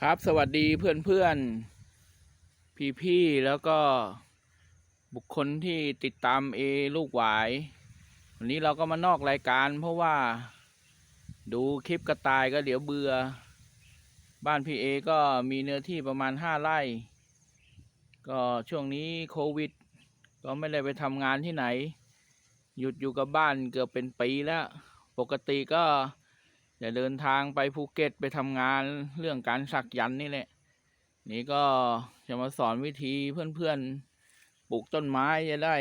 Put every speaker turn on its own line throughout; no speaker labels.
ครับสวัสดีเพื่อนเพื่อนพี่พี่แล้วก็บุคคลที่ติดตามเอลูกหวาย วันนี้เราก็มานอกรายการ เพราะว่า ดูคลิปกระต่ายก็เดี๋ยวเบื่อ บ้านพี่เอก็มีเนื้อที่ประมาณห้าไร่ ก็ช่วงนี้โควิด ก็ไม่ได้ไปทำงานที่ไหน หยุดอยู่กับบ้านเกือบเป็นปีแล้ว ปกติก็ จะเดินทางไปภูเก็ตไปทำงานเรื่องการสักยันนี่แหละ นี่ก็จะมาสอนวิธีเพื่อนๆปลูกต้นไม้จะได้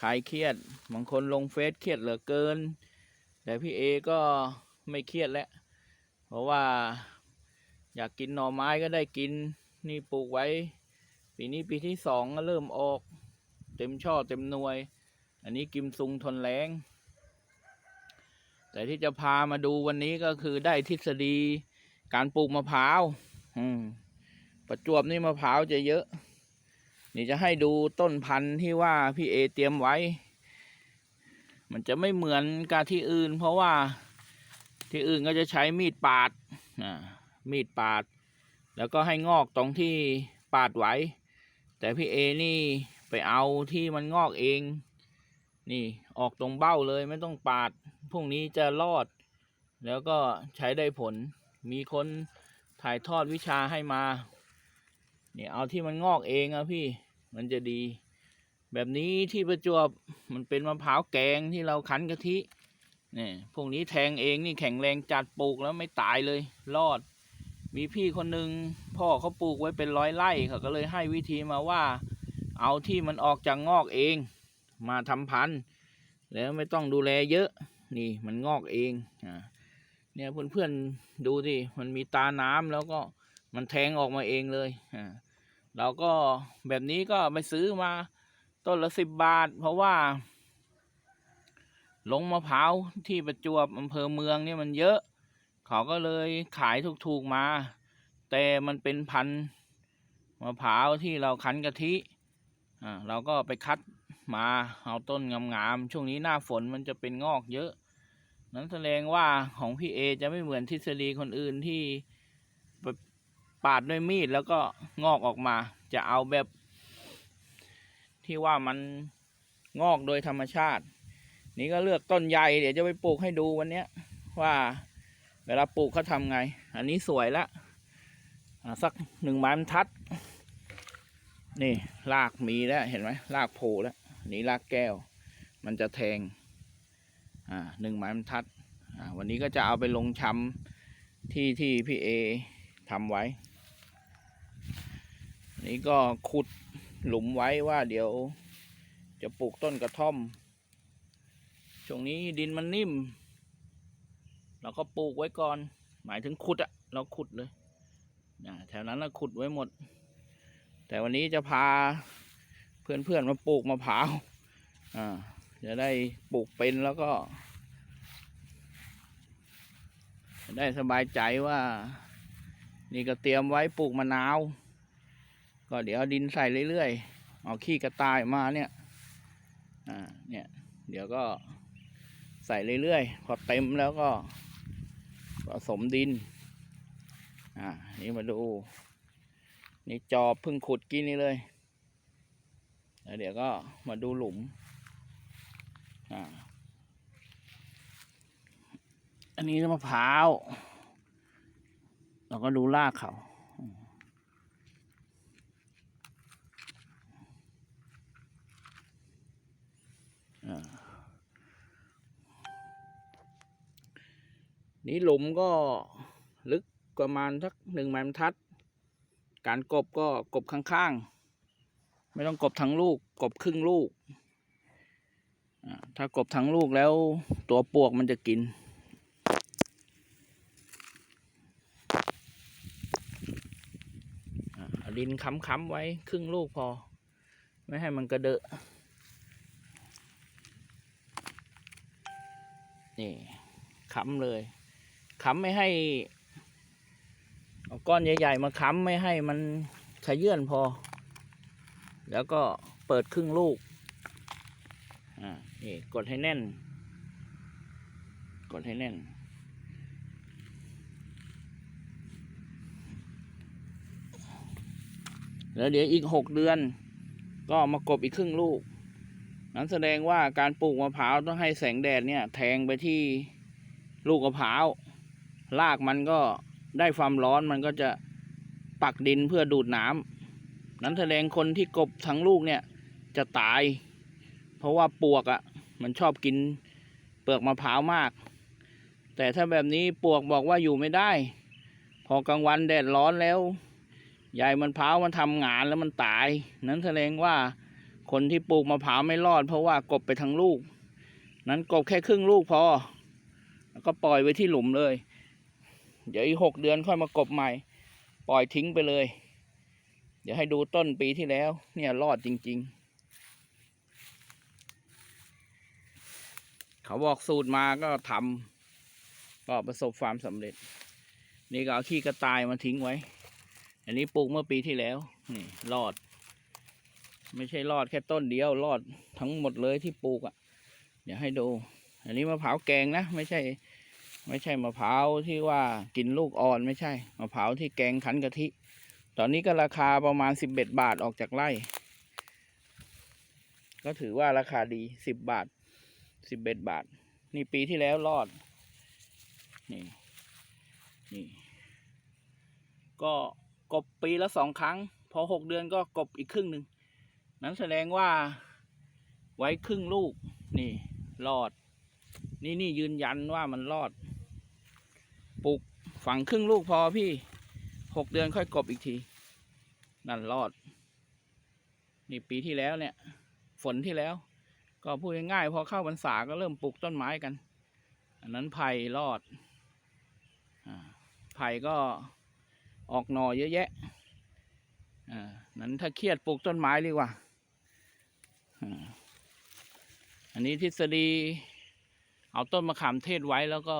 คลายเครียด บางคนลงเฟซเครียดเหลือเกิน แต่พี่เอก็ไม่เครียดแล้ว เพราะว่าอยากกินหน่อไม้ก็ได้กิน นี่ปลูกไว้ ปีนี้ปีที่สองก็เริ่มออก เต็มช่อเต็มหน่วย อันนี้กิมซุงทนแรง แต่ที่จะพามาดูวันนี้ก็คือได้ทฤษฎีการปลูกมะพร้าวอืมประจวบนี่มะพร้าวจะเยอะ นี่จะให้ดูต้นพันธุ์ที่ว่าพี่เอเตรียมไว้ มันจะไม่เหมือนกับที่อื่น เพราะว่าที่อื่นก็จะใช้มีดปาดมีดปาด แล้วก็ให้งอกตรงที่ปาดไว้ แต่พี่เอนี่ไปเอาที่มันงอกเอง นี่ออกตรงเบ้าเลยไม่ต้องปาดพรุ่งนี้จะรอด แล้วก็ใช้ได้ผล มีคนถ่ายทอดวิชาให้มา เนี่ยเอาที่มันงอกเองอะพี่ มันจะดี แบบนี้ที่ประจวบมันเป็นมะพร้าวแกงที่เราคั้นกะทิ เนี่ยพวกนี้แทงเองนี่แข็งแรงจัดปลูกแล้วไม่ตายเลย รอด มีพี่คนหนึ่งพ่อเขาปลูกไว้เป็นร้อยไร่เขาก็เลยให้วิธีมาว่า เอาที่มันออกจากงอกเอง มาทำพันธุ์แล้วไม่ต้องดูแลเยอะนี่มันงอกเองอ่าเนี่ยเพื่อนๆดูดิมันมีตาน้ำแล้วก็มันแทงออกมาเองเลยอ่าเราก็แบบนี้ก็ไปซื้อมาต้นละสิบบาท เพราะว่า ลงมะพร้าวที่ประจวบอำเภอเมืองเนี่ยมันเยอะ เขาก็เลยขายถูกๆมา แต่มันเป็นพันธุ์มะพร้าวที่เราคั้นกะทิอ่าเราก็ไปคัด มาเอาต้นงามๆช่วงนี้หน้าฝนมันจะเป็นงอกเยอะ นั้นแสดงว่าของพี่เอจะไม่เหมือนทฤษฎีคนอื่นที่ปาดด้วยมีดแล้วก็งอกออกมา จะเอาแบบ ที่ว่ามันงอกโดยธรรมชาติ นี่ก็เลือกต้นใหญ่เดี๋ยวจะไปปลูกให้ดูวันเนี้ย ว่า เวลาปลูกเขาทำไง อันนี้สวยละสักหนึ่งไม้บรรทัด นี่รากมีแล้วเห็นไหมรากโผล่แล้ว นี่รากแก้ว มันจะแทงอ่าหนึ่งไม้บรรทัดอ่าวันนี้ก็จะเอาไปลงช้ำที่ที่พี่เอทำไว้ นี่ก็ขุดหลุมไว้ว่าเดี๋ยวจะปลูกต้นกระท่อม ช่วงนี้ดินมันนิ่ม เราก็ปลูกไว้ก่อน หมายถึงขุดอะเราขุดเลยแถวนั้นเราขุดไว้หมด แต่วันนี้จะพา เพื่อนๆมาปลูกมะพร้าวอ่าจะได้ปลูกเป็นแล้วก็ได้สบายใจว่า นี่ก็เตรียมไว้ปลูกมะนาว ก็เดี๋ยวดินใส่เรื่อยๆเอาขี้กระต่ายมาเนี่ยอ่าเนี่ยเดี๋ยวก็ใส่เรื่อยๆพอเต็มแล้วก็ผสมดินอ่านี่มาดู นี่จอบเพิ่งขุดกินนี่เลย แล้วเดี๋ยวก็มาดูหลุม อ่า อันนี้มะพร้าว เราก็ดูรากเขาอนี่หลุมก็ลึกประมาณสักหนึ่งไม้บรรทัด การกบก็กบข้างๆ ไม่ต้องกบทั้งลูก กบครึ่งลูก ถ้ากบทั้งลูกแล้วตัวปวกมันจะกิน ดินค้ำๆไว้ครึ่งลูกพอ ไม่ให้มันกระเดอะ นี่ค้ำเลยค้ำไม่ให้เอาก้อนใหญ่ ๆ มาค้ำไม่ให้มันขยื่นพอ แล้วก็เปิดครึ่งลูก อ่า นี่กดให้แน่น กดให้แน่น แล้วเดี๋ยวอีกหกเดือน ก็มากบอีกครึ่งลูก นั้นแสดงว่าการปลูกมะพร้าวต้องให้แสงแดดเนี่ย แทงไปที่ลูกมะพร้าวรากมันก็ได้ความร้อนมันก็จะปักดินเพื่อดูดน้ำ นั้นแสดงคนที่กบทั้งลูกเนี่ยจะตาย เพราะว่าปวกอะ่ะ มันชอบกินเปลือกมะพร้าวมาก แต่ถ้าแบบนี้ปวกบอกว่าอยู่ไม่ได้ พอกลางวันแดดร้อนแล้วใหญ่มันพร้าวมันทำงานแล้วมันตาย นั้นแสดงว่าคนที่ปลูกมะพร้าวไม่รอด เพราะว่ากบไปทั้งลูก นั้นกบแค่ครึ่งลูกพอ แล้วก็ปล่อยไว้ที่หลุมเลย เดี๋ยวอีกหกเดือนค่อยมากบใหม่ ปล่อยทิ้งไปเลย เดี๋ยวให้ดูต้นปีที่แล้ว เนี่ยรอดจริง ๆ เขาบอกสูตรมาก็ทำก็ประสบความสำเร็จ นี่ก็เอาขี้กระต่ายมาทิ้งไว้ อันนี้ปลูกเมื่อปีที่แล้ว นี่รอด ไม่ใช่รอดแค่ต้นเดียวรอดทั้งหมดเลยที่ปลูกอะ่ะ เดี๋ยวให้ดู อันนี้มะพร้าวแกงนะ ไม่ใช่ ไม่ใช่มะพร้าวที่ว่ากินลูกอ่อนไม่ใช่มะพร้าวที่แกงขันกะทิ ตอนนี้ก็ราคาประมาณสิบเอ็ดบาทออกจากไร่ ก็ถือว่าราคาดีสิบบาทสิบเอ็ดบาท นี่ปีที่แล้วรอด นี่ นี่ ก็กบปีละสองครั้ง พอหกเดือนก็กบอีกครึ่งหนึ่ง นั้นแสดงว่าไว้ครึ่งลูก นี่รอด นี่นี่ยืนยันว่ามันรอด ปลูกฝังครึ่งลูกพอพี่ หกเดือนค่อยกบอีกที นั่นรอด นี่ปีที่แล้วเนี่ย ฝนที่แล้ว ก็พูดง่ายๆพอเข้าพรรษาก็เริ่มปลูกต้นไม้กัน อันนั้นไผ่รอดอไผ่ก็ออกหน่อเยอะแยะอ่านั้นถ้าเครียดปลูกต้นไม้ดีกว่าอ่า อันนี้ทฤษฎี เอาต้นมะขามเทศไว้แล้วก็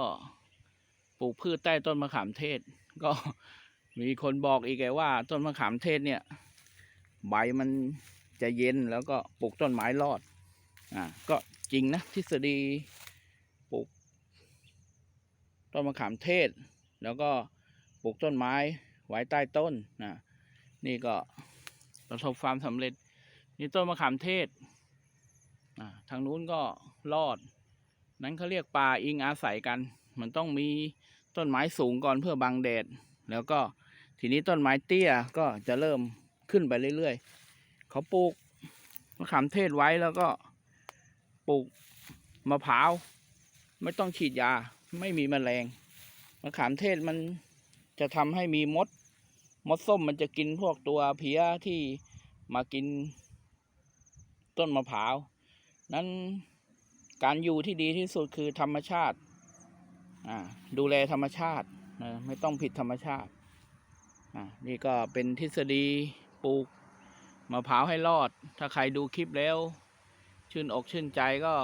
ปลูกพืชใต้ต้นมะขามเทศก็ มีคนบอกอีกไงว่า ต้นมะขามเทศเนี่ย ใบมันจะเย็นแล้วก็ปลูกต้นไม้รอด อ่า ก็จริงนะทฤษฎีปลูกต้นมะขามเทศ แล้วก็ปลูกต้นไม้ไว้ใต้ต้นนะนี่ก็ประสบความสำเร็จ นี่ต้นมะขามเทศอ่าทางนู้นก็รอด นั้นเขาเรียกป่าอิงอาศัยกัน มันต้องมีต้นไม้สูงก่อนเพื่อบังแดด แล้วก็ ทีนี้ต้นไม้เตี้ยก็จะเริ่มขึ้นไปเรื่อยๆ เขาปลูกมะขามเทศไว้แล้วก็ปลูกมะพร้าว ไม่ต้องฉีดยาไม่มีแมลงมะขามเทศมันจะทำให้มีมด มดส้มมันจะกินพวกตัวเพี้ยที่มากินต้นมะพร้าว นั้นการอยู่ที่ดีที่สุดคือธรรมชาติ ดูแลธรรมชาติ ไม่ต้องผิดธรรมชาติ นี่ก็เป็นทฤษฎีปลูกมะพร้าวให้รอด ถ้าใครดูคลิปแล้ว ชื่นอกชื่นใจก็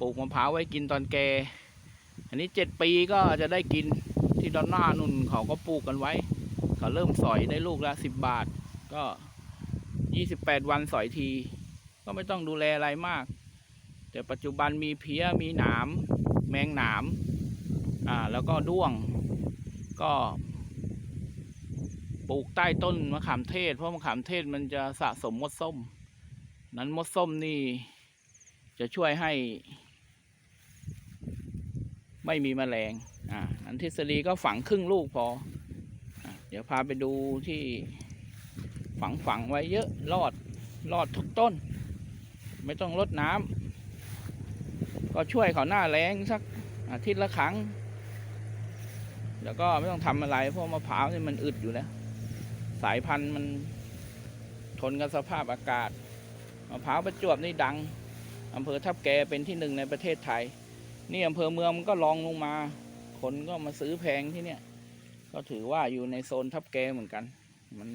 ปลูกมะพร้าวไว้กินตอนแก่อันนี้เจ็ดปีก็จะได้กินที่ดอนหน้านุ่นเขาก็ปลูกกันไว้ เขาเริ่มสอยได้ลูกละสิบบาท ก็ยี่สิบแปดวันสอยที ก็ไม่ต้องดูแลอะไรมาก แต่ปัจจุบันมีเพี้ยมีหนาม แมงหนาม อ่าแล้วก็ด้วง ก็ ปลูกใต้ต้นมะขามเทศ เพราะมะขามเทศมันจะสะสมมดส้ม นั้นมดส้มนี่จะช่วยให้ ไม่มีแมลง อ่านั้นทฤษฎีก็ฝังครึ่งลูกพออเดี๋ยวพาไปดูที่ฝังฝังไว้เยอะรอดรอดทุกต้น ไม่ต้องรดน้ำก็ช่วยเขาหน้าแรงสักอาทิตย์ละครั้ง แล้วก็ไม่ต้องทำอะไรเพราะมะพร้าวนี่มันอึดอยู่แล้ว สายพันธุ์มันทนกับสภาพอากาศมะพร้าวประจวบนี่ดังอำเภอทับแกเป็นที่หนึ่งในประเทศไทย นี่อำเภอเมืองมันก็ลองลงมา คนก็มาซื้อแพงที่เนี่ยก็ถือว่าอยู่ในโซนทับแกเหมือนกัน มัน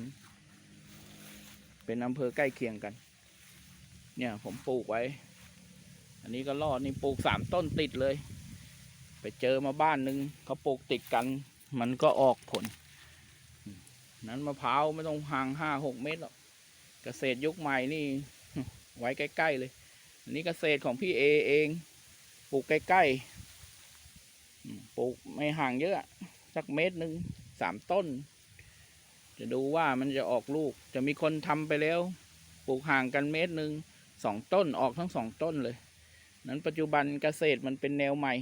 เป็นอำเภอใกล้เคียงกัน เนี่ยผมปลูกไว้ อันนี้ก็รอดนี่ปลูกสามต้นติดเลย ไปเจอมาบ้านหนึ่งเขาปลูกติดกัน มันก็ออกผล นั้นมะพร้าวไม่ต้องห่างห้าหกเมตรหรอกเกษตรยุคใหม่นี่ ไว้ใกล้ๆเลยอันนี้เกษตรของพี่เอเองปลูกใกล้ๆปลูกไม่ห่างเยอะสักเมตรหนึ่งสามต้น จะดูว่ามันจะออกลูก จะมีคนทำไปแล้ว ปลูกห่างกันเมตรหนึ่งสองต้นออกทั้งสองต้นเลย นั้นปัจจุบันเกษตรมันเป็นแนวใหม่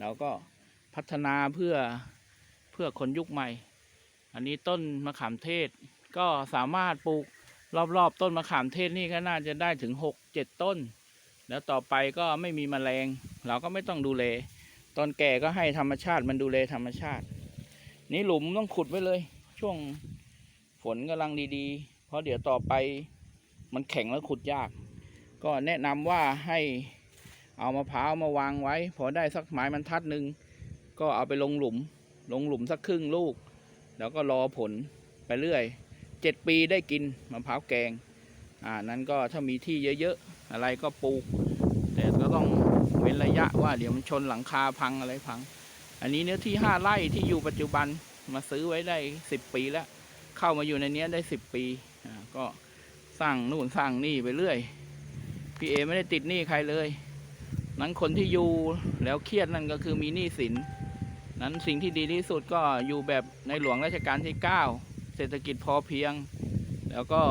เราก็พัฒนาเพื่อเพื่อคนยุคใหม่ อันนี้ต้นมะขามเทศ ก็สามารถปลูกรอบๆ ต้นมะขามเทศนี่ก็น่าจะได้ถึงหกเจ็ดต้น แล้วต่อไปก็ไม่มีแมลง เราก็ไม่ต้องดูแลตอนแก่ก็ให้ธรรมชาติมันดูแลธรรมชาติ นี่หลุมต้องขุดไว้เลย ช่วงฝนกำลังดีๆ เพราะเดี๋ยวต่อไปมันแข็งแล้วขุดยาก ก็แนะนำว่าให้เอามะพร้าวมาวางไว้ พอได้สักไม้บรรทัดหนึ่งก็เอาไปลงหลุม ลงหลุมสักครึ่งลูก แล้วก็รอผลไปเรื่อยเจ็ดปีได้กินมะพร้าวแกง อ่านั้นก็ถ้ามีที่เยอะๆ อะไรก็ปลูก แต่ก็ต้องเว้นระยะว่าเดี๋ยวมันชนหลังคาพังอะไรพัง อันนี้เนื้อที่ห้าไร่ที่อยู่ปัจจุบันมาซื้อไว้ได้สิบปีแล้ว เข้ามาอยู่ในนี้ได้สิบปี อ่าก็สร้างนู่นสร้างนี่ไปเรื่อย พี่เอไม่ได้ติดหนี้ใครเลย นั้นคนที่อยู่แล้วเครียดนั่นก็คือมีหนี้สิน นั้นสิ่งที่ดีที่สุดก็อยู่แบบในหลวงรัชกาลที่ 9 เศรษฐกิจพอเพียง แล้วก็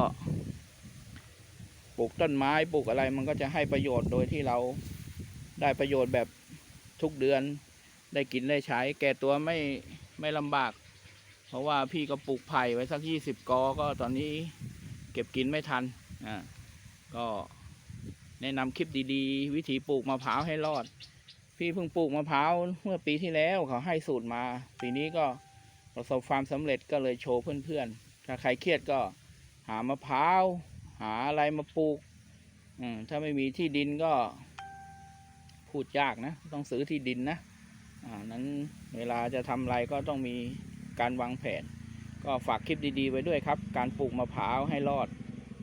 ปลูกต้นไม้ปลูกอะไรมันก็จะให้ประโยชน์โดยที่เราได้ประโยชน์แบบทุกเดือนได้กินได้ใช้ แก่ตัวไม่ไม่ลำบาก เพราะว่าพี่ก็ปลูกไผ่ไว้สักยี่สิบกอก็ตอนนี้เก็บกินไม่ทันอ่าก็แนะนำคลิปดีๆ วิธีปลูกมะพร้าวให้รอด พี่เพิ่งปลูกมะพร้าวเมื่อปีที่แล้วเขาให้สูตรมา ปีนี้ก็ประสบความสำเร็จก็เลยโชว์เพื่อนๆ ถ้าใครเครียดก็หามะพร้าว หาอะไรมาปลูก อืมถ้าไม่มีที่ดินก็พูดยากนะ ต้องซื้อที่ดินนะ อ่า นั้นเวลาจะทำอะไรก็ต้องมีการวางแผน ก็ฝากคลิปดีๆไว้ด้วยครับ การปลูกมะพร้าวให้รอด